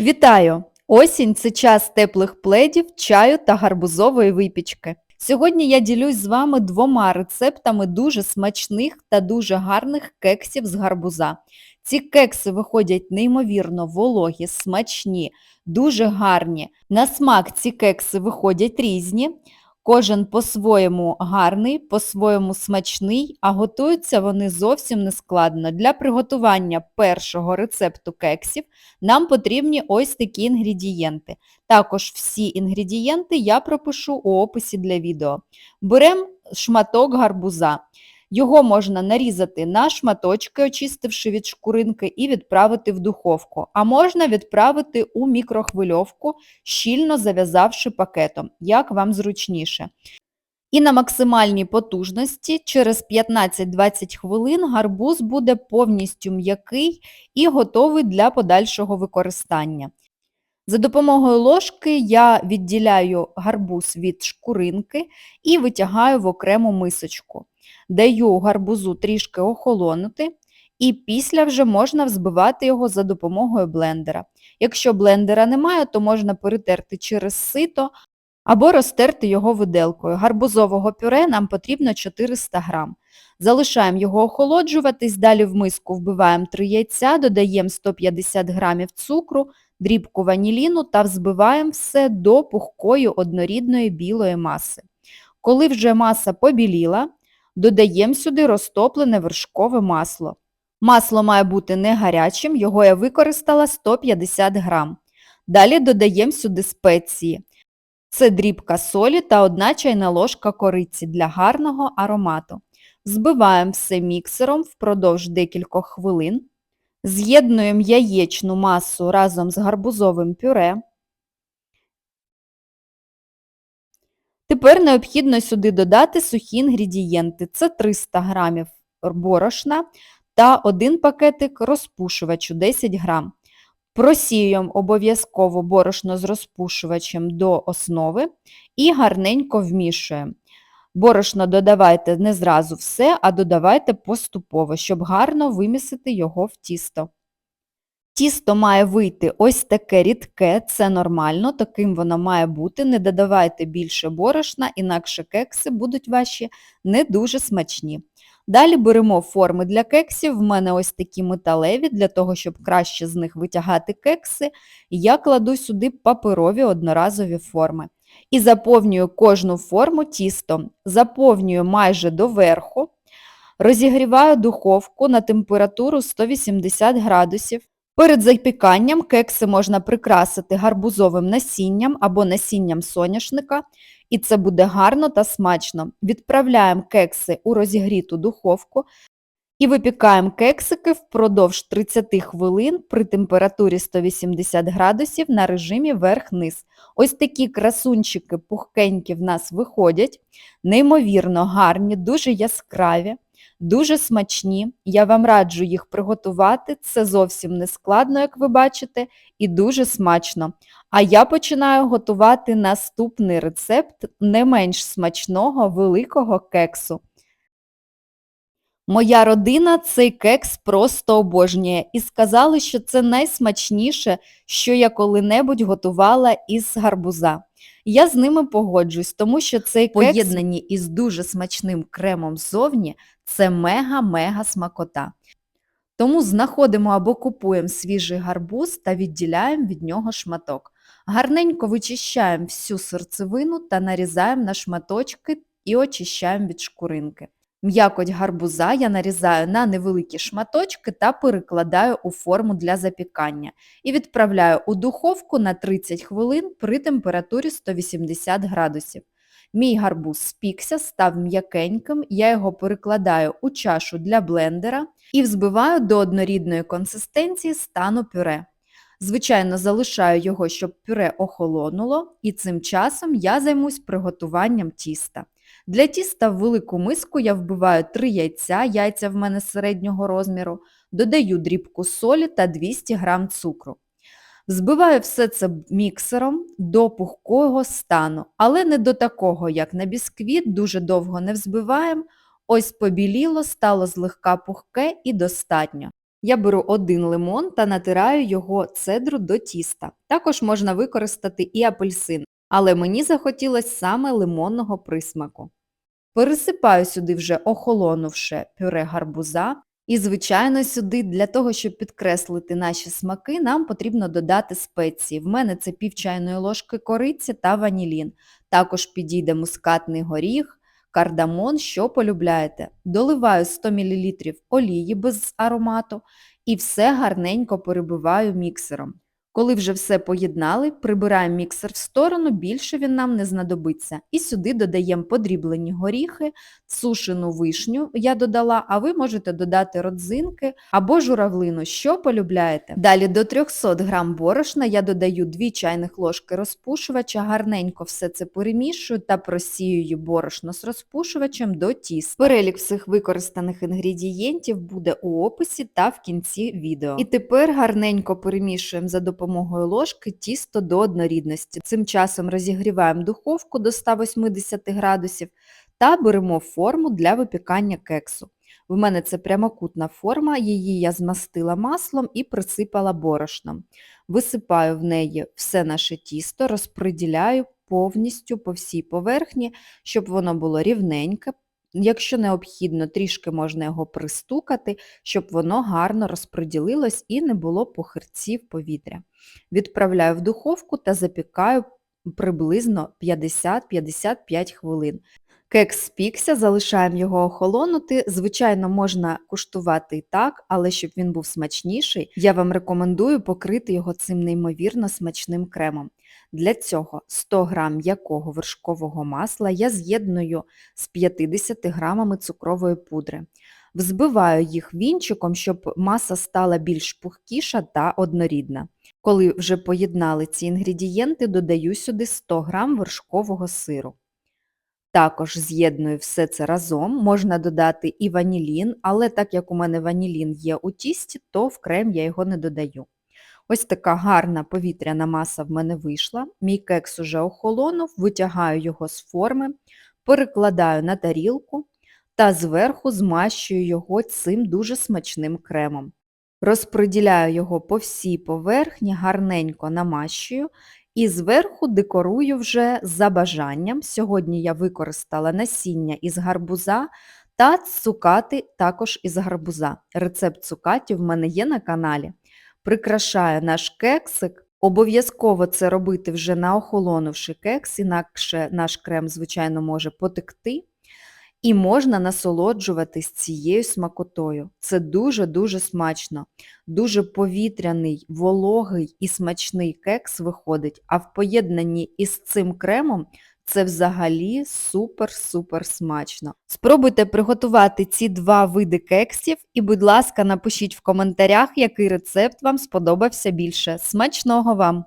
Вітаю! Осінь це час теплих пледів, чаю та гарбузової випічки. Сьогодні я ділюсь з вами двома рецептами дуже смачних та дуже гарних кексів з гарбуза. Ці кекси виходять неймовірно вологі, смачні, дуже гарні. На смак ці кекси виходять різні. Кожен по-своєму гарний, по-своєму смачний, а готуються вони зовсім не складно. Для приготування першого рецепту кексів нам потрібні ось такі інгредієнти. Також всі інгредієнти я пропишу у описі для відео. Беремо шматок гарбуза. Його можна нарізати на шматочки, очистивши від шкуринки, і відправити в духовку. А можна відправити у мікрохвильовку, щільно зав'язавши пакетом, як вам зручніше. І на максимальній потужності через 15-20 хвилин гарбуз буде повністю м'який і готовий для подальшого використання. За допомогою ложки я відділяю гарбуз від шкуринки і витягаю в окрему мисочку. Даю гарбузу трішки охолонути і після вже можна взбивати його за допомогою блендера. Якщо блендера немає, то можна перетерти через сито або розтерти його виделкою. Гарбузового пюре нам потрібно 400 грам. Залишаємо його охолоджуватись, далі в миску вбиваємо 3 яйця, додаємо 150 грамів цукру, дрібку ваніліну та взбиваємо все до пухкої однорідної білої маси. Коли вже маса побіліла, додаємо сюди розтоплене вершкове масло. Масло має бути не гарячим, його я використала 150 грам. Далі додаємо сюди спеції. Це дрібка солі та 1 чайна ложка кориці для гарного аромату. Збиваємо все міксером впродовж декількох хвилин. З'єднуємо яєчну масу разом з гарбузовим пюре. Тепер необхідно сюди додати сухі інгредієнти. Це 300 г борошна та один пакетик розпушувачу 10 грам. Просіюємо обов'язково борошно з розпушувачем до основи і гарненько вмішуємо. Борошно додавайте не зразу все, а додавайте поступово, щоб гарно вимісити його в тісто. Тісто має вийти ось таке рідке, це нормально, таким воно має бути. Не додавайте більше борошна, інакше кекси будуть ваші не дуже смачні. Далі беремо форми для кексів, в мене ось такі металеві, для того, щоб краще з них витягати кекси. Я кладу сюди паперові одноразові форми. І заповнюю кожну форму тістом, заповнюю майже до верху, розігріваю духовку на температуру 180 градусів. Перед запіканням кекси можна прикрасити гарбузовим насінням або насінням соняшника, і це буде гарно та смачно. Відправляємо кекси у розігріту духовку і випікаємо кексики впродовж 30 хвилин при температурі 180 градусів на режимі верх-низ. Ось такі красунчики пухкенькі в нас виходять, неймовірно гарні, дуже яскраві. Дуже смачні, я вам раджу їх приготувати, це зовсім не складно, як ви бачите, і дуже смачно. А я починаю готувати наступний рецепт не менш смачного великого кексу. Моя родина цей кекс просто обожнює і сказали, що це найсмачніше, що я коли-небудь готувала із гарбуза. Я з ними погоджуюсь, тому що цей кекс, із дуже смачним кремом ззовні, це мега-мега смакота. Тому знаходимо або купуємо свіжий гарбуз та відділяємо від нього шматок. Гарненько вичищаємо всю серцевину та нарізаємо на шматочки і очищаємо від шкуринки. М'якоть гарбуза я нарізаю на невеликі шматочки та перекладаю у форму для запікання і відправляю у духовку на 30 хвилин при температурі 180 градусів. Мій гарбуз спікся, став м'якеньким, я його перекладаю у чашу для блендера і взбиваю до однорідної консистенції стану пюре. Звичайно, залишаю його, щоб пюре охолонуло, і цим часом я займусь приготуванням тіста. Для тіста в велику миску я вбиваю 3 яйця, яйця в мене середнього розміру, додаю дрібку солі та 200 г цукру. Взбиваю все це міксером до пухкого стану, але не до такого, як на бісквіт, дуже довго не взбиваємо. Ось побіліло, стало злегка пухке і достатньо. Я беру один лимон та натираю його цедру до тіста. Також можна використати і апельсин, але мені захотілося саме лимонного присмаку. Пересипаю сюди вже охолонувше пюре гарбуза. І, звичайно, сюди для того, щоб підкреслити наші смаки, нам потрібно додати спеції. В мене це пів чайної ложки кориці та ванілін. Також підійде мускатний горіх, кардамон, що полюбляєте. Доливаю 100 мл олії без аромату і все гарненько перебиваю міксером. Коли вже все поєднали, прибираємо міксер в сторону, більше він нам не знадобиться. І сюди додаємо подріблені горіхи, сушену вишню я додала, а ви можете додати родзинки або журавлину, що полюбляєте. Далі до 300 г борошна я додаю 2 чайних ложки розпушувача, гарненько все це перемішую та просіюю борошно з розпушувачем до тіста. Перелік всіх використаних інгредієнтів буде у описі та в кінці відео. І тепер гарненько перемішуємо за допомогою допомогою ложки тісто до однорідності. Цим часом розігріваємо духовку до 180 градусів та беремо форму для випікання кексу. В мене це прямокутна форма, її я змастила маслом і присипала борошном. Висипаю в неї все наше тісто, розподіляю повністю по всій поверхні, щоб воно було рівненьке. Якщо необхідно, трішки можна його пристукати, щоб воно гарно розподілилось і не було похирців повітря. Відправляю в духовку та запікаю приблизно 50-55 хвилин. Кекс спікся, залишаємо його охолонути. Звичайно, можна куштувати і так, але щоб він був смачніший, я вам рекомендую покрити його цим неймовірно смачним кремом. Для цього 100 г м'якого вершкового масла я з'єдную з 50 грамами цукрової пудри. Взбиваю їх вінчиком, щоб маса стала більш пухкіша та однорідна. Коли вже поєднали ці інгредієнти, додаю сюди 100 г вершкового сиру. Також з'єдную все це разом, можна додати і ванілін, але так як у мене ванілін є у тісті, то в крем я його не додаю. Ось така гарна повітряна маса в мене вийшла. Мій кекс уже охолонув, витягаю його з форми, перекладаю на тарілку та зверху змащую його цим дуже смачним кремом. Розподіляю його по всій поверхні, гарненько намащую і зверху декорую вже за бажанням. Сьогодні я використала насіння із гарбуза та цукати також із гарбуза. Рецепт цукатів в мене є на каналі. Прикрашаю наш кексик. Обов'язково це робити вже на охолонувши кекс, інакше наш крем, звичайно, може потекти. І можна насолоджуватись цією смакотою. Це дуже-дуже смачно, дуже повітряний, вологий і смачний кекс виходить, а в поєднанні із цим кремом це взагалі супер-супер смачно. Спробуйте приготувати ці два види кексів і, будь ласка, напишіть в коментарях, який рецепт вам сподобався більше. Смачного вам!